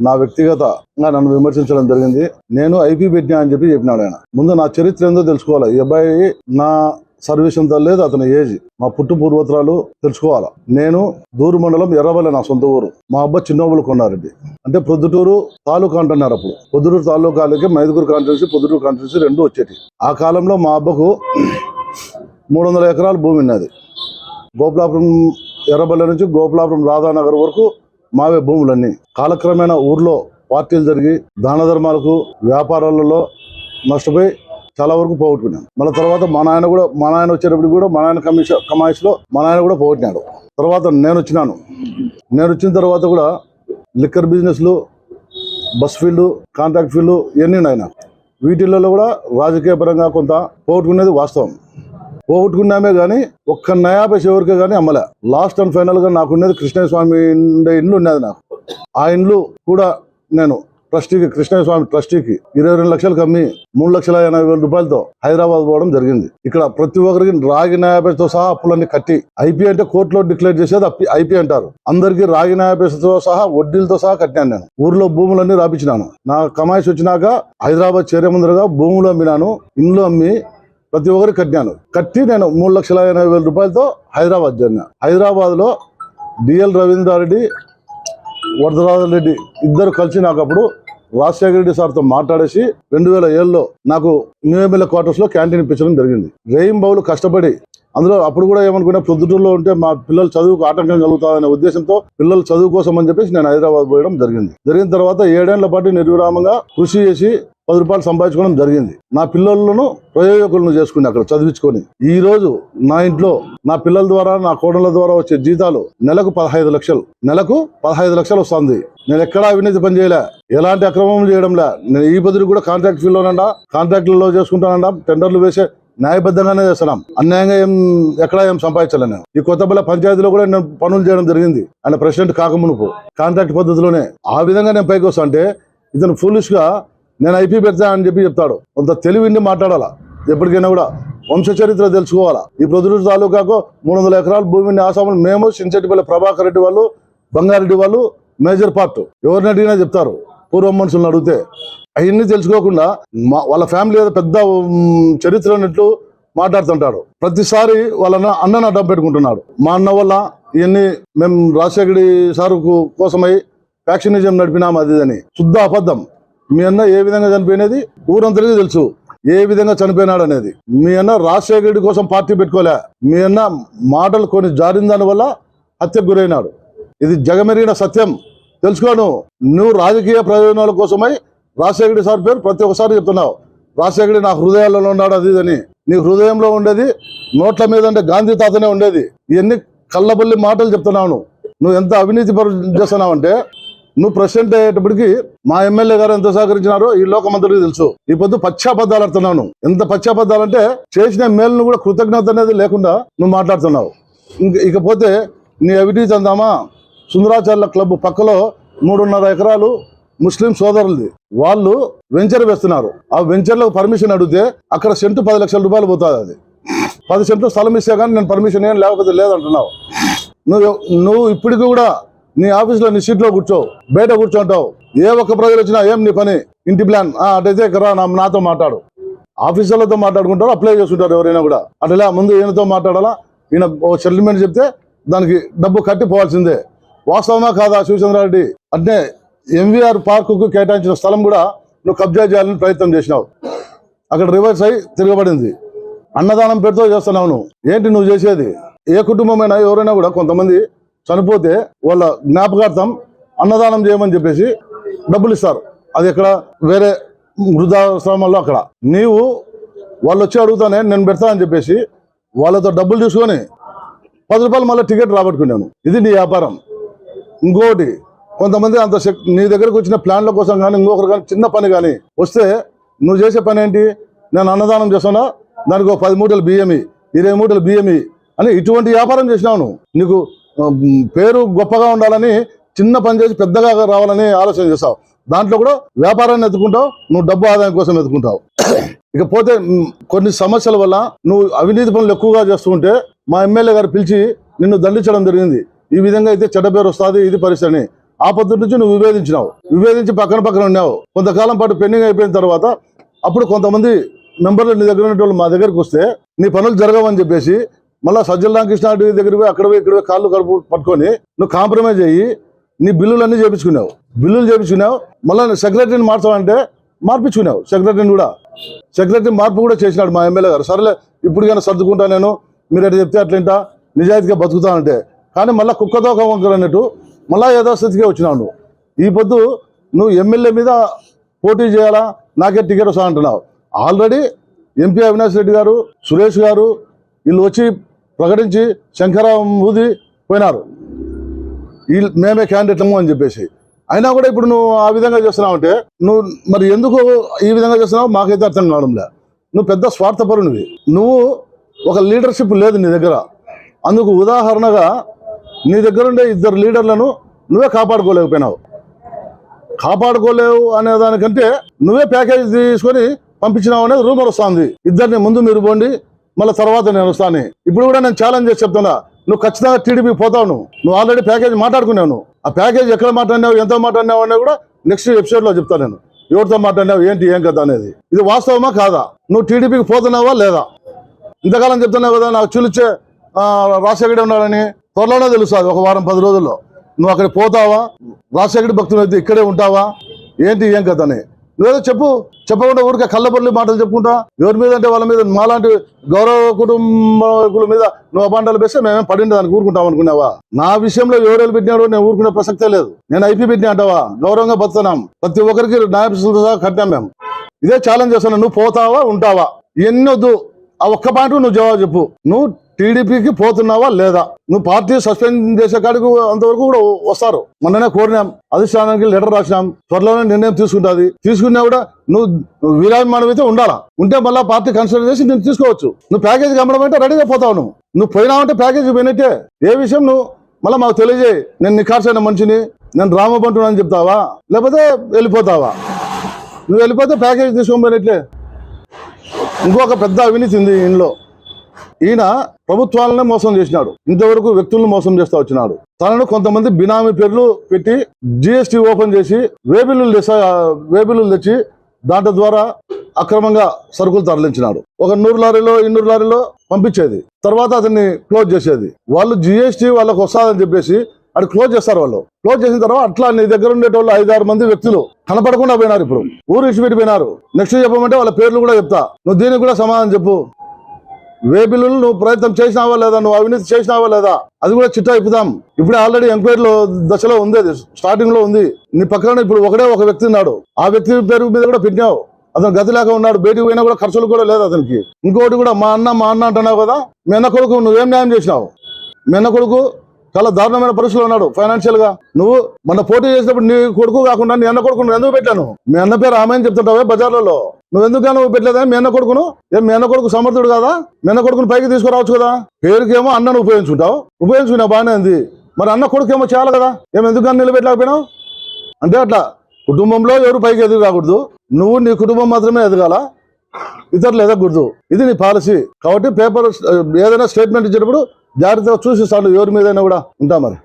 నా వ్యక్తిగతంగా నన్ను విమర్శించడం జరిగింది. నేను ఐపీ పెట్టినా అని చెప్పి చెప్పినాడు ఆయన. ముందు నా చరిత్ర ఏందో తెలుసుకోవాలి. ఈ అబ్బాయి నా సర్వీస్ అంతా లేదు అతని ఏజ్. మా పుట్టు పూర్వత్రాలు తెలుసుకోవాలా? నేను దూరు మండలం ఎర్రవల్లి నా సొంత ఊరు. మా అబ్బా చిన్నోబులు కొన్నారండి. అంటే ప్రొద్దుటూరు తాలూకా అంటున్నారు అప్పుడు. పొద్దుటూరు తాలూకాలకి మైదుగురు కాన్స్టిట్యూన్సీ పొద్దుటూరు కాన్స్టిట్యూన్సీ రెండు వచ్చేటి ఆ కాలంలో మా అబ్బకు మూడు వందల ఎకరాల భూమి ఉన్నది. గోపులాపురం ఎర్రబల్లి నుంచి గోపులాపురం రాధానగర్ వరకు మావే భూములన్నీ. కాలక్రమేణా ఊర్లో పార్టీలు జరిగి దాన ధర్మాలకు వ్యాపారాలలో నష్టపోయి చాలా వరకు పోగొట్టుకున్నాను మళ్ళీ తర్వాత మా నాయన కూడా మా నాయన వచ్చేటప్పుడు కూడా మా నాయన కమిషన్ కమాయిస్లో మా నాయన కూడా పోగొట్టినాడు. తర్వాత నేను వచ్చినాను. నేను వచ్చిన తర్వాత కూడా లిక్కర్ బిజినెస్లు బస్ ఫీల్డ్ కాంట్రాక్ట్ ఫీల్డ్ ఇవన్నీ నాయన వీటిల్లో కూడా రాజకీయ పరంగా కొంత పోగొట్టుకునేది వాస్తవం. పోగొట్టుకున్నామే కానీ ఒక్క నయా పైస ఎవరికే కానీ అమ్మలే. లాస్ట్ అండ్ ఫైనల్గా నాకున్నది కృష్ణయ్య స్వామి ఉండే ఇండ్లు ఉన్నది నాకు. ఆ ఇండ్లు కూడా నేను ట్రస్టీకి కృష్ణస్వామి స్వామి ట్రస్టీకి ఇరవై రెండు లక్షలకు అమ్మి మూడు లక్షల ఎనభై వేల రూపాయలతో హైదరాబాద్ పోవడం జరిగింది. ఇక్కడ ప్రతి ఒక్కరికి రాగి న్యాయపేసతో సహా అప్పులన్నీ కట్టి ఐపీ అంటే కోర్టులో డిక్లేర్ చేసేది అప్పి ఐపీ అంటారు. అందరికీ రాగి న్యాయపేసతో సహా వడ్డీలతో సహా కట్టినాను నేను. ఊర్లో భూములన్నీ రాపించినాను. నా కమాయిస్ వచ్చినాక హైదరాబాద్ చేరే ముందరగా భూములు అమ్మినాను ఇండ్లు అమ్మి ప్రతి ఒక్కరు కట్టినాను. కట్టి నేను మూడు లక్షల ఎనభై వేల రూపాయలతో హైదరాబాద్ జరిగిన. హైదరాబాద్లో డిఎల్ రవీంద్రారెడ్డి వరదరాజన్ రెడ్డి ఇద్దరు కలిసి నాకు అప్పుడు రాజశేఖర రెడ్డి సార్తో మాట్లాడేసి రెండు వేల ఏళ్ళలో నాకు న్యూ ఎమ్మెల్యే క్వార్టర్స్లో క్యాంటీన్ ఇప్పించడం జరిగింది. రెయిన్ బౌలు కష్టపడి అందులో అప్పుడు కూడా ఏమనుకున్నా ప్రొద్దుటూరులో ఉంటే మా పిల్లలు చదువుకు ఆటంకం కలుగుతాదనే ఉద్దేశంతో పిల్లలు చదువు కోసం అని చెప్పేసి నేను హైదరాబాద్ పోయడం జరిగింది. జరిగిన తర్వాత ఏడేళ్ళ పాటు నిర్విరామంగా కృషి చేసి పది రూపాయలు సంపాదించుకోవడం జరిగింది. నా పిల్లలను ప్రయోజకులను చేసుకుని అక్కడ చదివించుకొని ఈ రోజు నా ఇంట్లో నా పిల్లల ద్వారా నా కోడల ద్వారా వచ్చే జీతాలు నెలకు పదహైదు లక్షలు. నెలకు పదహైదు లక్షలు వస్తుంది. నేను ఎక్కడా అవినీతి పని చేయలే. ఎలాంటి అక్రమం చేయడంలే. నేను ఈ బదులు కూడా కాంట్రాక్ట్ ఫీల్డ్ లోనండా కాంట్రాక్టులలో చేసుకుంటానండా టెండర్లు వేసే న్యాయబద్ధంగానే చేస్తున్నాం. అన్యాయంగా ఏం ఎక్కడా ఏం సంపాదించలే నేను. ఈ కొత్తపల్లి పంచాయతీలో కూడా నేను పనులు చేయడం జరిగింది. ఆయన ప్రెసిడెంట్ కాకమునుపు. కాంట్రాక్ట్ పద్ధతిలోనే. ఆ విధంగా నేను పైకి వస్తా అంటే ఇతను ఫులిష్గా నేను ఐపీ పెడతా అని చెప్పి చెప్తాడు. కొంత తెలివిండి మాట్లాడాలా? ఎప్పటికైనా కూడా వంశ చరిత్ర తెలుసుకోవాలా? ఈ ప్రొద్దుటూరు తాలూకాకు మూడు వందల ఎకరాల భూమిని ఆసాములు మేము సించెట్టిపల్లి ప్రభాకర్ రెడ్డి వాళ్ళు బంగారెడ్డి వాళ్ళు మేజర్ పార్ట్. ఎవరిని అడిగినా చెప్తారు. పూర్వం మనుషులను అడిగితే. అవన్నీ తెలుసుకోకుండా మా వాళ్ళ ఫ్యామిలీ ఏదో పెద్ద చరిత్ర అన్నట్లు మాట్లాడుతుంటాడు ప్రతిసారి వాళ్ళ అన్నను అడ్డం పెట్టుకుంటున్నాడు. మా అన్న వల్ల ఇవన్నీ మేము రాజశేఖరి సారుకు కోసమై ఫ్యాక్షనిజం నడిపినాం అది అని. శుద్ధ అబద్ధం. మీ అన్న ఏ విధంగా చనిపోయినది? ఊరంతరికి తెలుసు. ఏ విధంగా చనిపోయినాడు అనేది మీ అన్న రాజశేఖర రెడ్డి కోసం పార్టీ పెట్టుకోలే. మీ అన్న మాటలు కొన్ని జారిన దాని వల్ల హత్యకు గురైనాడు. ఇది జగమెరిగిన సత్యం. తెలుసుకోను. నువ్వు రాజకీయ ప్రయోజనాల కోసమై రాజశేఖర సార్ పేరు ప్రతి ఒక్కసారి చెప్తున్నావు. రాజశేఖరి నా హృదయాలలో ఉన్నాడు అది ఇది అని. నీ హృదయంలో ఉండేది నోట్ల మీద అంటే గాంధీ తాతనే ఉండేది. ఇవన్నీ కళ్ళబల్లి మాటలు చెప్తున్నావు నువ్వు. ఎంత అవినీతి పరు చేస్తున్నావు అంటే నువ్వు ప్రెసిడెంట్ అయ్యేటప్పటికి మా ఎమ్మెల్యే గారు ఎంత సహకరించినారో ఈ లోకమంతరికి తెలుసు. ఈ పొద్దు పశ్చాబద్ధాలు ఆడుతున్నాను ఎంత పశ్చాబద్దాలు అంటే చేసిన మేలును కూడా కృతజ్ఞత అనేది లేకుండా నువ్వు మాట్లాడుతున్నావు. ఇంక ఇకపోతే నీ అవినీతి అందామా సుందరాచార్య క్లబ్ పక్కలో మూడున్నర ఎకరాలు ముస్లిం సోదరులది. వాళ్ళు వెంచర్ వేస్తున్నారు. ఆ వెంచర్లకు పర్మిషన్ అడిగితే అక్కడ సెంటు పది లక్షల రూపాయలు పోతుంది అది. పది సెంట్లు స్థలం ఇస్తే కానీ నేను పర్మిషన్ ఏం లేకపోతే లేదంటున్నావు. నువ్వు నువ్వు ఇప్పటికి కూడా నీ ఆఫీస్లో నీ సీట్లో కూర్చో బయట కూర్చోంటావు ఏ ఒక్క ప్రజలు వచ్చినా ఏం నీ పని? ఇంటి ప్లాన్ ఆ, అటైతే ఇక్కడ నా- నాతో మాట్లాడు. ఆఫీసర్లతో మాట్లాడుకుంటారు అప్లై చేసుకుంటారు ఎవరైనా కూడా. అట్లా ముందు ఈయనతో మాట్లాడాలా? ఈయన ఓ సెటిల్మెంట్ చెప్తే దానికి డబ్బు కట్టి పోవాల్సిందే. వాస్తవమా కాదా శివచంద్రారెడ్డి అంటే ఎంవీఆర్ పార్కుకు కేటాయించిన స్థలం కూడా నువ్వు కబ్జా చేయాలని ప్రయత్నం చేసినావు. అక్కడ రివర్స్ అయి తిరగబడింది. అన్నదానం పేరుతో చేస్తున్నావు నువ్వు. ఏంటి నువ్వు చేసేది? ఏ కుటుంబమైనా ఎవరైనా కూడా కొంతమంది చనిపోతే వాళ్ళ జ్ఞాపకార్థం అన్నదానం చేయమని చెప్పేసి డబ్బులు ఇస్తారు అది ఎక్కడ? వేరే వృద్ధాశ్రమాల్లో అక్కడ. నీవు వాళ్ళు వచ్చి అడుగుతానే నేను పెడతా అని చెప్పేసి వాళ్ళతో డబ్బులు తీసుకొని పది రూపాయలు మళ్ళీ టికెట్ రాబట్టుకున్నాను. ఇది నీ వ్యాపారం. ఇంకోటి కొంతమంది అంత నీ దగ్గరకు వచ్చిన ప్లాన్ల కోసం కానీ ఇంకొకరు కానీ చిన్న పని కానీ వస్తే నువ్వు చేసే పని ఏంటి? నేను అన్నదానం చేస్తున్నా దానికి ఒక పది మూటలు బియ్యమి ఇరవై మూటలు బియ్యమి అని ఇటువంటి వ్యాపారం చేసినావు నువ్వు. నీకు పేరు గొప్పగా ఉండాలని చిన్న పని చేసి పెద్దగా రావాలని ఆలోచన చేస్తావు. దాంట్లో కూడా వ్యాపారాన్ని ఎత్తుకుంటావు నువ్వు డబ్బు ఆదాయం కోసం ఎత్తుకుంటావు ఇకపోతే కొన్ని సమస్యల వల్ల నువ్వు అవినీతి పనులు ఎక్కువగా చేస్తుంటే మా ఎమ్మెల్యే గారు పిలిచి నిన్ను దండించడం జరిగింది. ఈ విధంగా అయితే చెడ్డ పేరు వస్తుంది ఇది పరిస్థితి ఆ పద్ధతి నుంచి నువ్వు విభేదించినావు విభేదించి పక్కన పక్కన ఉన్నావు. కొంతకాలం పాటు పెండింగ్ అయిపోయిన తర్వాత అప్పుడు కొంతమంది మెంబర్లు నీ దగ్గర ఉన్న మా దగ్గరికి వస్తే నీ పనులు జరగవని చెప్పేసి మళ్ళీ సజ్జల రామకృష్ణ రెడ్డి దగ్గర పోయి అక్కడ పోయి ఇక్కడ పోయి కాళ్ళు కడుపు పట్టుకొని నువ్వు కాంప్రమైజ్ అయ్యి నీ బిల్లులన్నీ చేపించుకున్నావు. బిల్లులు చేపించుకున్నావు. మళ్ళీ సెక్రటరీని మార్చాలంటే మార్పించుకున్నావు. సెక్రటరీని కూడా. సెక్రటరీ మార్పు కూడా చేసినాడు మా ఎమ్మెల్యే గారు. సరేలే ఇప్పుడు కానీ సర్దుకుంటా నేను. మీరు ఎట్లా చెప్తే అట్లంటా? నిజాయితీగా బతుకుతానంటే. కానీ మళ్ళీ కుక్కతో వంకర అన్నట్టు మళ్ళీ యథాస్థితికే వచ్చినావు నువ్వు. ఈ పొద్దు నువ్వు ఎమ్మెల్యే మీద పోటీ చేయాలా? నాకే టికెట్ వస్తా అంటున్నావు. ఆల్రెడీ ఎంపీ అవినాష్ రెడ్డి గారు సురేష్ గారు వీళ్ళు వచ్చి ప్రకటించి శంకరం ఊది పోయినారు. వీళ్ళు మేమే క్యాండిడేట్లము అని చెప్పేసి. అయినా కూడా ఇప్పుడు నువ్వు ఆ విధంగా చేస్తున్నావు అంటే నువ్వు మరి ఎందుకు ఈ విధంగా చేస్తున్నావు మాకైతే అర్థం కావడంలే. నువ్వు పెద్ద స్వార్థపరునివి. నువ్వు ఒక లీడర్షిప్ లేదు నీ దగ్గర. అందుకు ఉదాహరణగా నీ దగ్గర ఉండే ఇద్దరు లీడర్లను నువ్వే కాపాడుకోలేకపోయినావు. కాపాడుకోలేవు అనే దానికంటే నువ్వే ప్యాకేజ్ తీసుకొని పంపించినావు అనేది రూమర్ వస్తుంది. ఇద్దరిని ముందు మీరు పోండి మళ్ళీ తర్వాత నేను వస్తాను. ఇప్పుడు కూడా నేను ఛాలెంజ్ చేసి చెప్తున్నా. నువ్వు ఖచ్చితంగా టీడీపీ పోతావు నువ్వు. నువ్వు ఆల్రెడీ ప్యాకేజ్ మాట్లాడుకున్నావు ఆ ప్యాకేజ్ ఎక్కడ మాట్లాడినావు ఎంత మాట్లాడినావు అనేది కూడా నెక్స్ట్ ఎపిసోడ్లో చెప్తాను నేను. ఎవరితో మాట్లాడినావు ఏంటి ఏం కదా అనేది. ఇది వాస్తవమా కాదా? నువ్వు టీడీపీకి పోతున్నావా లేదా? ఇంతకాలం చెప్తున్నావు కదా నాకు చూలిచ్చే రాజశేఖర్ ఉన్నాడని. త్వరలోనే తెలుస్తుంది ఒక వారం పది రోజుల్లో. నువ్వు అక్కడికి పోతావా? రాజశేఖర్ భక్తులు అయితే ఇక్కడే ఉంటావా? ఏంటి ఏం కదా అని నువ్వేదో చెప్పు. చెప్పకుండా ఊరికే కళ్ళబొల్లి మాటలు చెప్పుకుంటా? ఎవరి మీద అంటే వాళ్ళ మీద మాలాంటి గౌరవ కుటుంబకుల మీద నువ్వు అబాండాలు పెస్తే మేమేం పడింది దానికి ఊరుకుంటాం అనుకున్నావా? నా విషయంలో ఎవరు పెట్టినాడో నేను ఊరుకునే ప్రసక్తే లేదు. నేను ఐపీ పెట్టినా అంటావా? గౌరవంగా బతున్నాం ప్రతి ఒక్కరికి న్యాయస్థానం కట్టాం మేము. ఇదే ఛాలెంజ్ చేస్తున్నా నువ్వు పోతావా? ఉంటావా? ఇవన్నీ వద్దు ఆ ఒక్క పాయింట్ నువ్వు జవాబు చెప్పు. నువ్వు టీడీపీకి పోతున్నావా లేదా? నువ్వు పార్టీ సస్పెండ్ చేసే కాడికి అంతవరకు కూడా వస్తారు. మొన్ననే కోరినాం. అధిష్టానానికి లెటర్ రాసినాం. త్వరలోనే నిర్ణయం తీసుకుంటుంది. తీసుకున్నా కూడా నువ్వు విరామమానం అయితే ఉండాలా? ఉంటే మళ్ళీ పార్టీ కన్సిడర్ చేసి నేను తీసుకోవచ్చు. నువ్వు ప్యాకేజ్ కమ్మడం అంటే రెడీగా పోతావు నువ్వు. నువ్వు పోయినావంటే ప్యాకేజ్ పోయినట్టే. ఏ విషయం నువ్వు? మళ్ళీ మాకు తెలియజేయి. నేను నిఖార్సైన మనిషిని. నేను రామబంటుడు అని చెప్తావా? లేకపోతే వెళ్ళిపోతావా? నువ్వు వెళ్ళిపోతే ప్యాకేజ్ తీసుకొని పోయినట్లే ఇంకొక పెద్ద అవినీతి ఉంది ఇంట్లో ఈయన ప్రభుత్వాలనే మోసం చేసినాడు. ఇంతవరకు వ్యక్తులను మోసం చేస్తా వచ్చినాడు. తనను కొంతమంది బినామీ పేర్లు పెట్టి జిఎస్టీ ఓపెన్ చేసి వేబిల్లు వేబిల్లు తెచ్చి దాంట్లో ద్వారా అక్రమంగా సరుకులు తరలించినాడు. ఒక నూరు లారీలో ఇన్నూరు లారీలో పంపించేది. తర్వాత అతన్ని క్లోజ్ చేసేది. వాళ్ళు జిఎస్టీ వాళ్ళకి వస్తాదని చెప్పేసి అది క్లోజ్ చేస్తారు వాళ్ళు. క్లోజ్ చేసిన తర్వాత అట్లా నీ దగ్గర ఉండేటోళ్ళు ఐదారు మంది వ్యక్తులు కనపడకుండా పోయినారు ఇప్పుడు. ఊరు ఇచ్చిపెట్టి పోయినారు. నెక్స్ట్ చెప్పమంటే వాళ్ళ పేర్లు కూడా చెప్తా. నువ్వు దీనికి కూడా సమాధానం చెప్పు. వేబిల్లు నువ్వు ప్రయత్నం చేసినావా లేదా? నువ్వు అవినీతి చేసినావా లేదా? అది కూడా చిట్టా ఇప్పుదాం. ఇప్పుడు ఆల్రెడీ ఎంక్వైరీలో దశలో ఉంది అది. స్టార్టింగ్లో ఉంది. నీ పక్కన ఇప్పుడు ఒకడే ఒక వ్యక్తి ఉన్నాడు. ఆ వ్యక్తి పేరు మీద కూడా పెట్టినావు. అతను గతి లేక ఉన్నాడు. బయటికి పోయినా కూడా ఖర్చులు కూడా లేదు అతనికి. ఇంకోటి కూడా మా అన్న మా అన్న అంటున్నావు కదా మెన్న అన్న కొడుకు నువ్వేం న్యాయం చేసినావు? మీ అన్న కొడుకు చాలా దారుణమైన పరిస్థితులు ఉన్నాడు ఫైనాన్షియల్గా నువ్వు మన పోటీ చేసినప్పుడు నీ కొడుకు కాకుండా నీ అన్న కొడుకు ఎందుకు పెట్టాను? మీ అన్న పేరు ఆమె అని చెప్తుంటావే బజార్లలో. నువ్వు ఎందుకు నువ్వు పెట్టలేదా? మేన కొడుకును? ఏం మేన కొడుకు సమర్థుడు కదా? మేన కొడుకును పైకి తీసుకురావచ్చు కదా? పేరుకేమో అన్నను ఉపయోగించుకుంటావు. ఉపయోగించుకున్నావు బాగానే ఉంది. మరి అన్న కొడుకు ఏమో చేయాలి కదా? ఏమి ఎందుకు అన్న నిలబెట్టలేకపోయినావు? అంటే అట్లా కుటుంబంలో ఎవరు పైకి ఎదుగు కాకూడదు. నువ్వు నీ కుటుంబం మాత్రమే ఎదగాల? ఇతరులు ఎదగకూడదు. ఇది నీ పాలసీ. కాబట్టి పేపర్ ఏదైనా స్టేట్మెంట్ ఇచ్చేటప్పుడు జాగ్రత్తగా చూసి ఎవరి మీదైనా కూడా ఉంటా మరి.